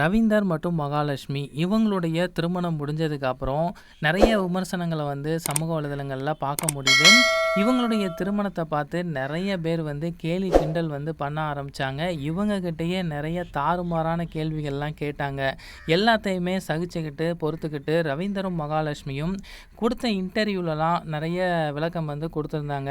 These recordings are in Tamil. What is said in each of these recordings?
ரவீந்தர் மற்றும் மகாலட்சுமி இவங்களுடைய திருமணம் முடிஞ்சதுக்கப்புறம் நிறைய விமர்சனங்களை வந்து சமூக வலைதளங்களில் பார்க்க முடியுது. இவங்களுடைய திருமணத்தை பார்த்து நிறைய பேர் வந்து கேலி கிண்டல் வந்து பண்ண ஆரம்பித்தாங்க இவங்கக்கிட்டேயே நிறைய தாறுமாறான கேள்விகள்லாம் கேட்டாங்க. எல்லாத்தையுமே சகிச்சுக்கிட்டு பொறுத்துக்கிட்டு ரவீந்தரும் மகாலட்சுமியும் கொடுத்த இன்டர்வியூலலாம் நிறைய விளக்கம் வந்து கொடுத்துருந்தாங்க.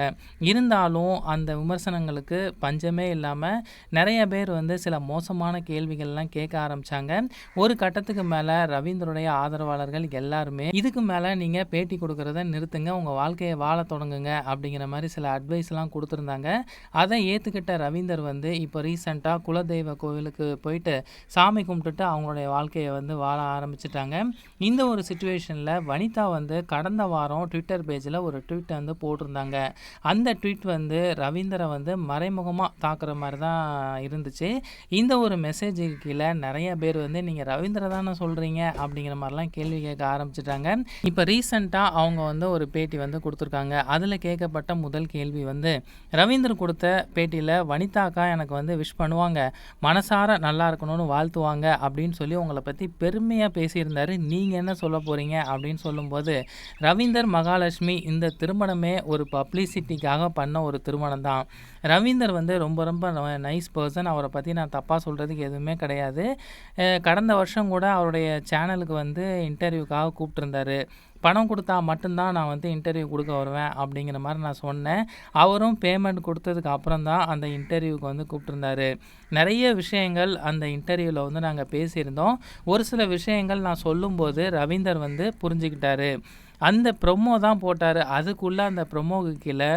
இருந்தாலும் அந்த விமர்சனங்களுக்கு பஞ்சமே இல்லாமல் நிறைய பேர் வந்து சில மோசமான கேள்விகள்லாம் கேட்க ஆரம்பித்தாங்க ஒரு கட்டத்துக்கு மேலே ரவீந்தருடைய ஆதரவாளர்கள் எல்லாருமே இதுக்கு மேலே நீங்கள் பேட்டி கொடுக்குறத நிறுத்துங்க. உங்கள் வாழ்க்கையை வாழ தொடங்குங்க. அப்படிங்கிற மாதிரி சில அட்வைஸ்லாம் கொடுத்துருந்தாங்க. அதை ஏற்றுக்கிட்ட ரவீந்தர் வந்து இப்போ ரீசண்டாக குலதெய்வ கோவிலுக்கு போயிட்டு சாமி கும்பிட்டுட்டு அவங்களுடைய வாழ்க்கையை வந்து வாழ ஆரம்பிச்சிட்டாங்க. இந்த ஒரு சுச்சுவேஷனில் வனிதா வந்து கடந்த வாரம் ட்விட்டர் பேஜில் ஒரு ட்வீட் வந்து போட்டிருந்தாங்க. அந்த ட்வீட் வந்து ரவீந்தரை வந்து மறைமுகமாக தாக்குற மாதிரி தான் இருந்துச்சு. இந்த ஒரு மெசேஜுக்கு கீழே நிறைய பேர் வந்து நீங்கள் ரவீந்திர தானே சொல்கிறீங்க அப்படிங்கிற மாதிரிலாம் கேள்வி கேட்க ஆரம்பிச்சிட்டாங்க. இப்போ ரீசெண்டாக அவங்க வந்து ஒரு பேட்டி வந்து கொடுத்துருக்காங்க. அதில் கேட்கப்பட்ட முதல் கேள்வி வந்து ரவீந்தர் கொடுத்த பேட்டியில் வனிதாக்கா எனக்கு வந்து விஷ் பண்ணுவாங்க. மனசார நல்லா இருக்கணும்னு வாழ்த்துவாங்க. அப்படின்னு சொல்லி உங்களை பற்றி பெருமையாக பேசியிருந்தாரு. நீங்கள் என்ன சொல்ல போகிறீங்க அப்படின்னு சொல்லும்போது ரவீந்தர் மகாலட்சுமி இந்த திருமணமே ஒரு பப்ளிசிட்டிக்காக பண்ண ஒரு திருமணம் தான். ரவீந்தர் வந்து ரொம்ப ரொம்ப நைஸ் பர்சன் அவரை பற்றி நான் தப்பாக சொல்கிறதுக்கு எதுவுமே கிடையாது. கடந்த வருஷம் கூட அவருடைய சேனலுக்கு வந்து இன்டர்வியூக்காக கூப்பிட்டுருந்தாரு. பணம் கொடுத்தா மட்டும்தான் நான் வந்து இன்டர்வியூ கொடுக்க வருவேன் அப்படிங்கிற மாதிரி நான் சொன்னேன். அவரும் பேமெண்ட் கொடுத்ததுக்கு அப்புறம் தான் அந்த இன்டர்வியூக்கு வந்து கூப்பிட்டுருந்தாரு. நிறைய விஷயங்கள் அந்த இன்டர்வியூவில் வந்து நாங்கள் பேசியிருந்தோம். ஒரு சில விஷயங்கள் நான் சொல்லும்போது ரவீந்தர் வந்து புரிஞ்சுக்கிட்டாரு. அந்த ப்ரொமோ தான் போட்டார். அதுக்குள்ளே அந்த ப்ரொமோவுக்கு கீழே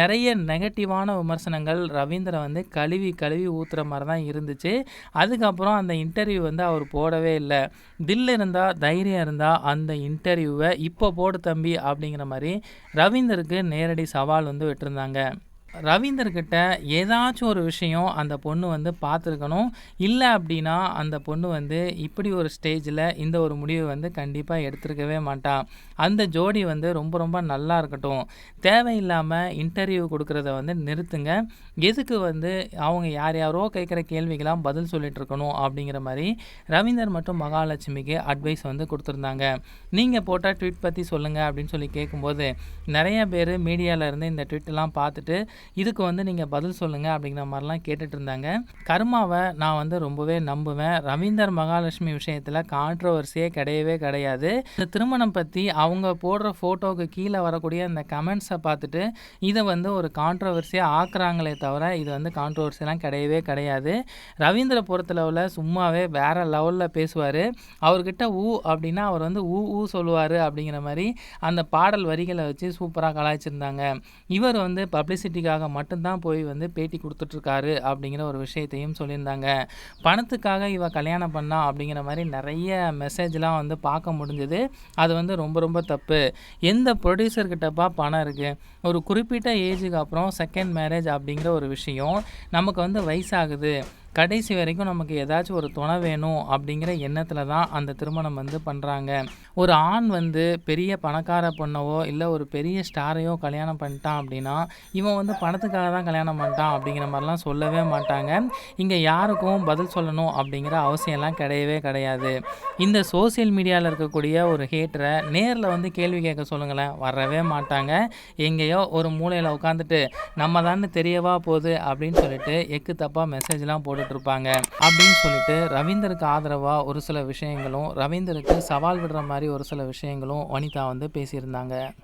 நிறைய நெகட்டிவான விமர்சனங்கள் ரவீந்திர வந்து கழுவி கழுவி ஊற்றுற மாதிரி தான் இருந்துச்சு. அதுக்கப்புறம் அந்த இன்டர்வியூ வந்து அவர் போடவே இல்லை. தில் இருந்தால் தைரியம் இருந்தால் அந்த இன்டர்வியூவை இப்போ போடு தம்பி அப்படிங்கிற மாதிரி ரவீந்தருக்கு நேரடி சவால் வந்து விட்டுருந்தாங்க. ரவீந்தர்கிட்ட ஏதாச்சும் ஒரு விஷயம் அந்த பொண்ணு வந்து பார்த்துருக்கணும். இல்லை அப்படின்னா அந்த பொண்ணு வந்து இப்படி ஒரு ஸ்டேஜில் இந்த ஒரு முடிவை வந்து கண்டிப்பாக எடுத்துருக்கவே மாட்டான் அந்த ஜோடி வந்து ரொம்ப ரொம்ப நல்லா இருக்கட்டும். தேவையில்லாமல் இன்டர்வியூ கொடுக்குறத வந்து நிறுத்துங்க. எதுக்கு வந்து அவங்க யார் யாரோ கேட்குற கேள்விக்கெல்லாம் பதில் சொல்லிட்டு இருக்கணும் அப்படிங்கிற மாதிரி ரவீந்தர் மற்றும் மகாலட்சுமிக்கு அட்வைஸ் வந்து கொடுத்துருந்தாங்க. நீங்கள் போட்டால் ட்வீட் பற்றி சொல்லுங்கள் அப்படின்னு சொல்லி கேட்கும்போது நிறைய பேர் மீடியாவிலேருந்து இந்த ட்விட்டெல்லாம் பார்த்துட்டு இதுக்கு வந்து நீங்கள் பதில் சொல்லுங்கள் அப்படிங்கிற மாதிரிலாம் கேட்டுட்ருந்தாங்க கர்மாவை நான் வந்து ரொம்பவே நம்புவேன். ரவீந்தர் மகாலட்சுமி விஷயத்தில் கான்ட்ரவர்சியே கிடையவே கிடையாது. இந்த திருமணம் பற்றி அவங்க போடுற ஃபோட்டோவுக்கு கீழே வரக்கூடிய அந்த கமெண்ட்ஸை பார்த்துட்டு இதை வந்து ஒரு கான்ட்ரவர்சியாக ஆக்குறாங்களே தவிர இது வந்து கான்ட்ரவர்சியெலாம் கிடையவே கிடையாது. ரவீந்திர பொறுத்தளவில் சும்மாவே வேறு லெவலில் பேசுவார். அவர்கிட்ட ஊ அப்படின்னா அவர் வந்து ஊ ஊ சொல்லுவார் அப்படிங்கிற மாதிரி அந்த பாடல் வரிகளை வச்சு சூப்பராக கலாய்ச்சிருந்தாங்க. இவர் வந்து பப்ளிசிட்டிக்காக மட்டும்தான் போய் வந்து பேட்டி கொடுத்துட்ருக்காரு அப்படிங்கிற ஒரு விஷயத்தையும் சொல்லியிருந்தாங்க. பணத்துக்காக இவ கல்யாணம் பண்ணா அப்படிங்கிற மாதிரி நிறைய மெசேஜ்லாம் வந்து பார்க்க முடிஞ்சது. அது வந்து ரொம்ப ரொம்ப தப்பு. எந்த ப்ரொடியூசர்கிட்டப்பா பணம் இருக்குது ஒரு குறிப்பிட்ட ஏஜுக்கு அப்புறம் செகண்ட் மேரேஜ் அப்படிங்கிற ஒரு விஷயம் நமக்கு வந்து வயசாகுது. கடைசி வரைக்கும் நமக்கு ஏதாச்சும் ஒரு துணை வேணும் அப்படிங்கிற எண்ணத்தில் தான் அந்த திருமணம் வந்து பண்ணுறாங்க ஒரு ஆண் வந்து பெரிய பணக்கார பொண்ணவோ இல்லை ஒரு பெரிய ஸ்டாரையோ கல்யாணம் பண்ணிட்டான் அப்படின்னா இவன் வந்து பணத்துக்காக தான் கல்யாணம் பண்ணிட்டான் அப்படிங்கிற மாதிரிலாம் சொல்லவே மாட்டாங்க. இங்கே யாருக்கும் பதில் சொல்லணும் அப்படிங்கிற அவசியம்லாம் கிடையவே கிடையாது. இந்த சோஷியல் மீடியாவில் இருக்கக்கூடிய ஒரு ஹேட்டரை நேரில் வந்து கேள்வி கேட்க சொல்லுங்களேன் வரவே மாட்டாங்க. எங்கேயோ ஒரு மூலையில் உட்காந்துட்டு நம்ம தானே தெரியவா போகுது? அப்படின்னு சொல்லிட்டு எக்கு தப்பாக மெசேஜ்லாம் போட்டுட்டு இருப்பாங்க அப்படின்னு சொல்லிட்டு ரவீந்தருக்கு ஆதரவாக ஒரு சில விஷயங்களும் ரவீந்தருக்கு சவால் விடுற மாதிரி ஒரு சில விஷயங்களும் வனிதா வந்து பேசியிருந்தாங்க.